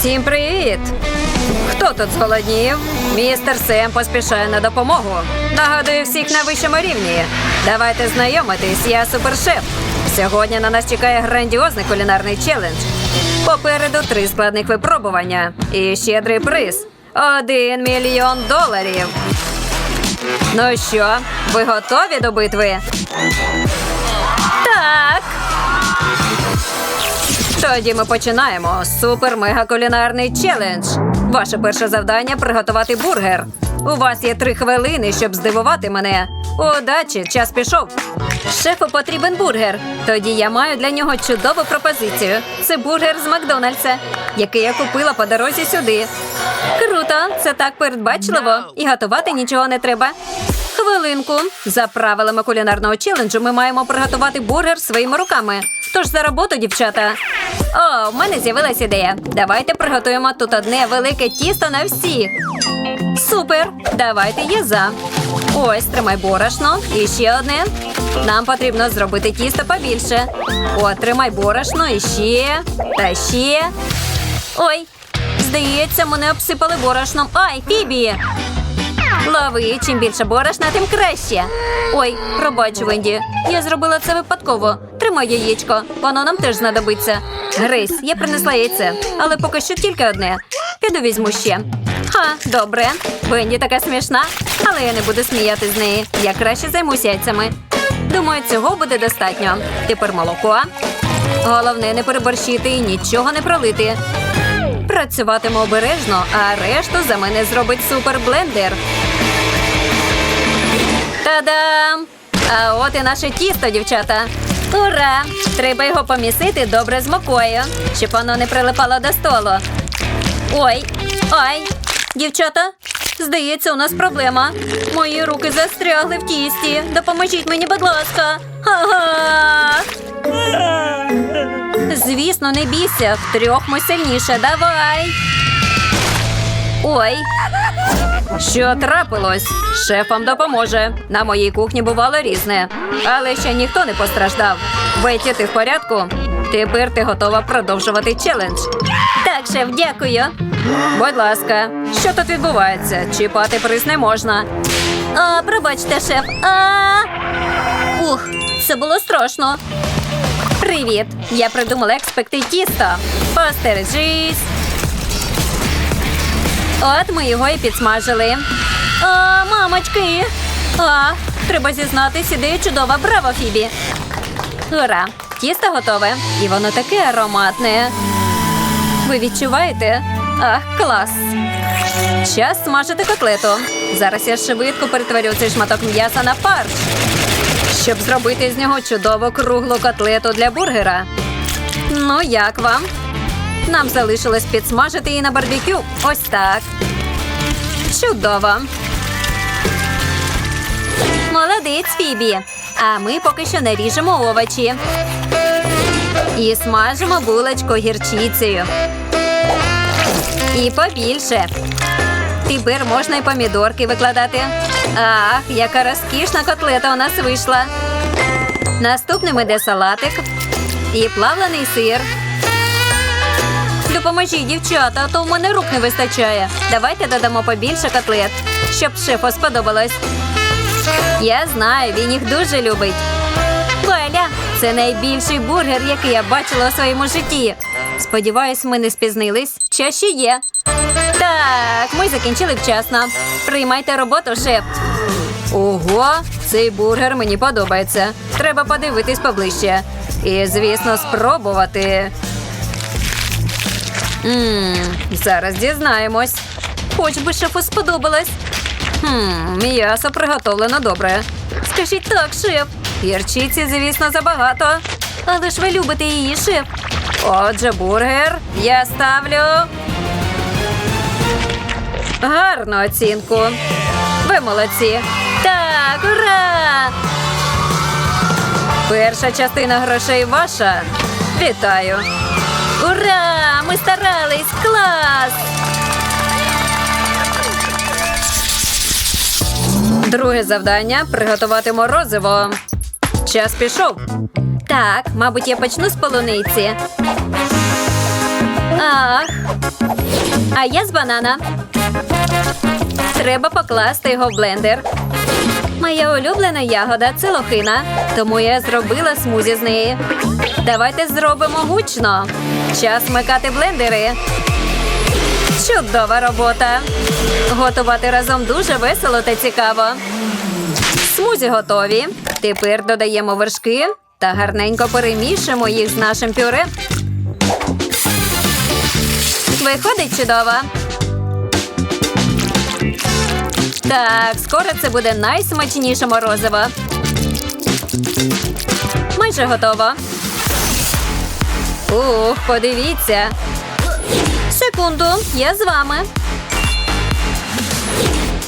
Всім привіт! Хто тут зголоднів? Містер Сем поспішає на допомогу. Нагадую всіх на вищому рівні. Давайте знайомитись, я супершеф. Сьогодні на нас чекає грандіозний кулінарний челендж. Попереду три складних випробування і щедрий приз один мільйон доларів. Ну що, ви готові до битви? Тоді ми починаємо супер-мега кулінарний челендж. Ваше перше завдання приготувати бургер. У вас є три хвилини, щоб здивувати мене. Удачі, час пішов. Шефу потрібен бургер. Тоді я маю для нього чудову пропозицію. Це бургер з Макдональдса, який я купила по дорозі сюди. Круто, це так передбачливо, і готувати нічого не треба. Хвилинку. За правилами кулінарного челенджу ми маємо приготувати бургер своїми руками. Тож за роботу, дівчата. О, в мене з'явилась ідея. Давайте приготуємо тут одне велике тісто на всіх. Супер! Давайте я за. Ось тримай борошно. І ще одне. Нам потрібно зробити тісто побільше. О, тримай борошно і ще. Та ще. Ой, здається, мене обсипали борошном. Ай, Фібі! Лови, чим більше борошна, тим краще. Ой, пробач, Венді. Я зробила це випадково. Тримай яєчко, воно нам теж знадобиться. Грейс, я принесла яйце, але поки що тільки одне. Піду візьму ще. Ха, добре. Венді така смішна, але я не буду сміяти з неї. Я краще займусь яйцями. Думаю, цього буде достатньо. Тепер молоко. Головне не переборщити і нічого не пролити. Працюватиму обережно, а решту за мене зробить суперблендер. Та-дам! А от і наше тісто, дівчата. Ура! Треба його помісити добре з мукою, щоб воно не прилипало до столу. Ой, ай, дівчата, здається, у нас проблема. Мої руки застрягли в тісті. Допоможіть мені, будь ласка. Ага. Звісно, не бійся. Втрьох ми сильніше. Давай. Ой. Що трапилось? Шеф вам допоможе. На моїй кухні бувало різне. Але ще ніхто не постраждав. Беті, ти в порядку? Тепер ти готова продовжувати челендж. Так, шеф, дякую. Будь ласка, що тут відбувається? Чіпати приз не можна. А, пробачте, шеф. А. Ух, це було страшно. Привіт! Я придумала, як спекти тісто. Постережись. От ми його і підсмажили. А, мамочки! А, треба зізнатись, ідея чудова. Браво, Фібі! Ура! Тісто готове. І воно таке ароматне. Ви відчуваєте? Ах, клас! Час смажити котлету. Зараз я швидко перетворю цей шматок м'яса на фарш щоб зробити з нього чудову круглу котлету для бургера. Ну, як вам? Нам залишилось підсмажити її на барбекю. Ось так. Чудово. Молодець, Фібі. А ми поки що наріжемо овочі. І смажимо булочку гірчицею. І побільше. Тепер можна і помідорки викладати. Ах, яка розкішна котлета у нас вийшла. Наступним іде салатик і плавлений сир. Допоможіть, дівчата, а то в мене рук не вистачає. Давайте додамо побільше котлет, щоб шефу сподобалось. Я знаю, він їх дуже любить. Коля, це найбільший бургер, який я бачила у своєму житті. Сподіваюсь, ми не спізнились. Час ще є. Так, ми закінчили вчасно. Приймайте роботу, шеф. Ого, цей бургер мені подобається. Треба подивитись поближче. І, звісно, спробувати. Ммм, зараз дізнаємось. Хоч би шефу сподобалось. Хм, м'ясо приготовлено добре. Скажіть так, шеф. Гірчиці, звісно, забагато. Але ж ви любите її, шеф. Отже, бургер я ставлю Гарну оцінку. Ви молодці. Так, ура! Перша частина грошей ваша. Вітаю. Ура! Ми старались! Клас! Друге завдання приготувати морозиво. Час пішов. Так, мабуть, я почну з полуниці. Ах. А я з банана. Треба покласти його в блендер. Моя улюблена ягода це лохина, тому я зробила смузі з неї. Давайте зробимо гучно. Час вмикати блендери. Чудова робота. Готувати разом дуже весело та цікаво. Смузі готові. Тепер додаємо вершки та гарненько перемішуємо їх з нашим пюре. Виходить чудово. Так, скоро це буде найсмачніше морозиво. Майже готово. Ух, подивіться. Секунду, я з вами.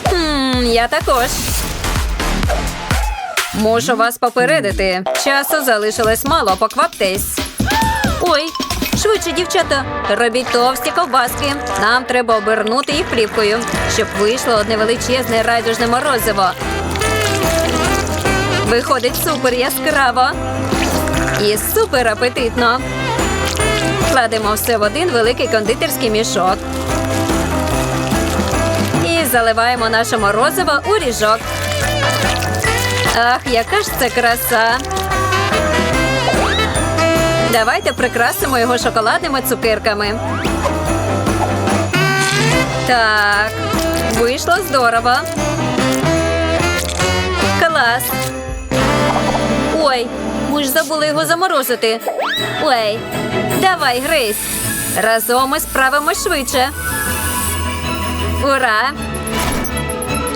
Хм, я також. Мушу вас попередити. Часу залишилось мало, покваптесь. Ой, швидше, дівчата, робіть товсті ковбаски. Нам треба обернути їх плівкою, щоб вийшло одне величезне райдужне морозиво. Виходить супер яскраво і супер апетитно. Кладемо все в один великий кондитерський мішок. І заливаємо наше морозиво у ріжок. Ах, яка ж це краса! Давайте прикрасимо його шоколадними цукерками. Так, вийшло здорово. Клас. Ой, ми ж забули його заморозити. Ой, давай, Грейс. Разом ми справимось швидше. Ура!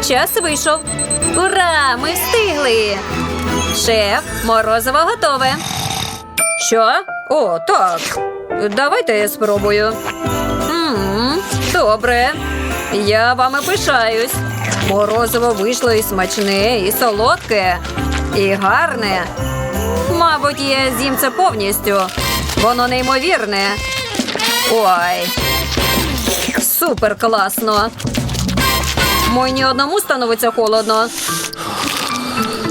Час вийшов. Ура! Ми встигли! Шеф, морозиво готове. Що? О, так. Давайте я спробую. м добре. Я вами пишаюсь. Морозиво вийшло і смачне, і солодке, і гарне. Мабуть, я з'їм це повністю. Воно неймовірне. Ой. Супер класно. Мені одному становиться холодно.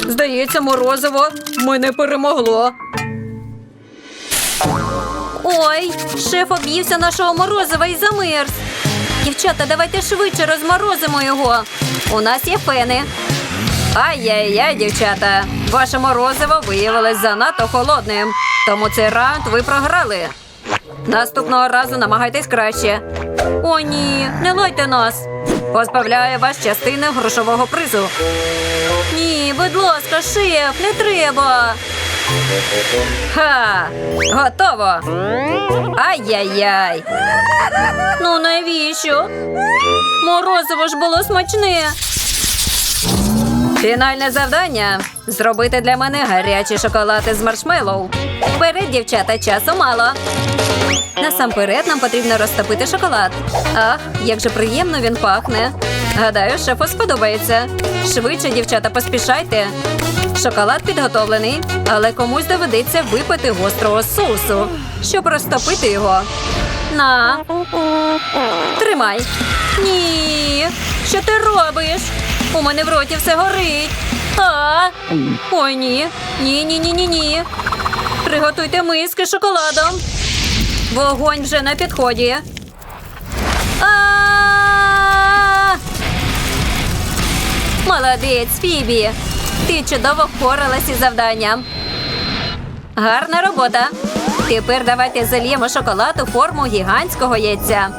Здається, морозиво мене перемогло. Ой, шеф об'ївся нашого морозива і замерз. Дівчата, давайте швидше розморозимо його. У нас є фени. Ай-яй-яй, дівчата. Ваше морозиво виявилось занадто холодним. Тому цей раунд ви програли. Наступного разу намагайтесь краще. О, ні, не лойте нас. Позбавляю вас частини грошового призу. Ні, будь ласка, шеф, не треба. Ха! Готово. Ай-яй-яй. Ну навіщо? Морозиво ж було смачне. Фінальне завдання зробити для мене гарячі шоколади з маршмеллоу. Вперед, дівчата, часу мало. Насамперед нам потрібно розтопити шоколад. Ах, як же приємно він пахне. Гадаю, шефу сподобається. Швидше, дівчата, поспішайте. Шоколад підготовлений, але комусь доведеться випити гострого соусу, щоб розтопити його. На. Тримай. Ні. Що ти робиш? У мене в роті все горить. А. Ой, ні. Ні, ні. Приготуйте миски з шоколадом. Вогонь вже на підході. Молодець, Фібі. Ти чудово впоралась із завданням. Гарна робота. Тепер давайте зальємо шоколад у форму гігантського яйця.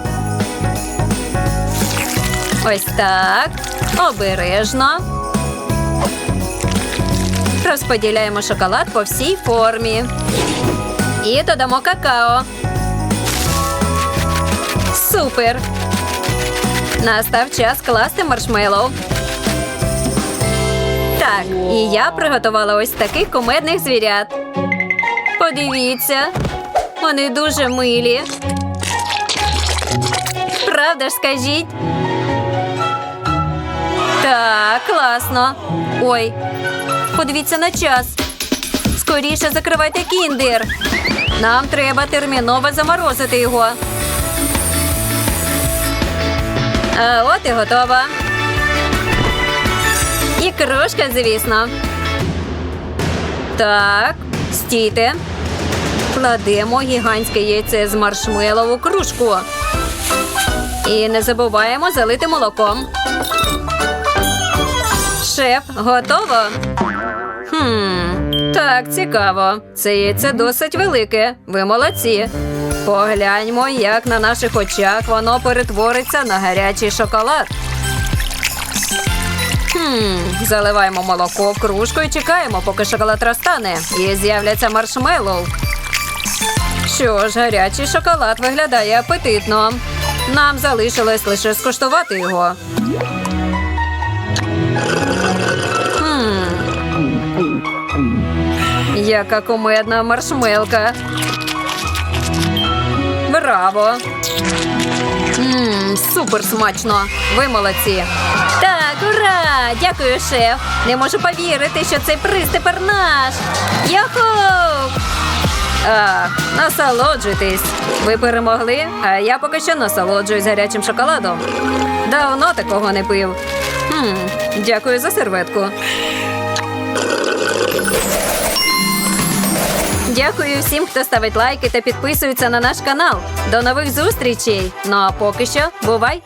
Ось так. Обережно. Розподіляємо шоколад по всій формі. І додамо какао. Супер! Настав час класти маршмеллоу. Так, і я приготувала ось таких кумедних звірят. Подивіться, вони дуже милі. Правда ж скажіть? Так, класно. Ой, подивіться на час. Скоріше закривайте кіндер. Нам треба терміново заморозити його. А от і готова. І кружка, звісно. Так, стійте. Кладемо гігантське яйце з маршмеллоу у кружку. І не забуваємо залити молоком. Шеф, готово? Хм, так, цікаво. Це яйце досить велике. Ви молодці. Погляньмо, як на наших очах воно перетвориться на гарячий шоколад. Хм, заливаємо молоко в кружку і чекаємо, поки шоколад розтане. І з'являться маршмеллоу. Що ж, гарячий шоколад виглядає апетитно. Нам залишилось лише скуштувати його. Хм. Яка кумедна маршмелка. Браво! Мм, супер смачно. Ви молодці. Ура! Дякую, шеф. Не можу повірити, що цей приз тепер наш. Яху! А, насолоджуйтесь. Ви перемогли, а я поки що насолоджуюсь гарячим шоколадом. Давно такого не пив. Хм, дякую за серветку. Дякую всім, хто ставить лайки та підписується на наш канал. До нових зустрічей. Ну а поки що, бувай!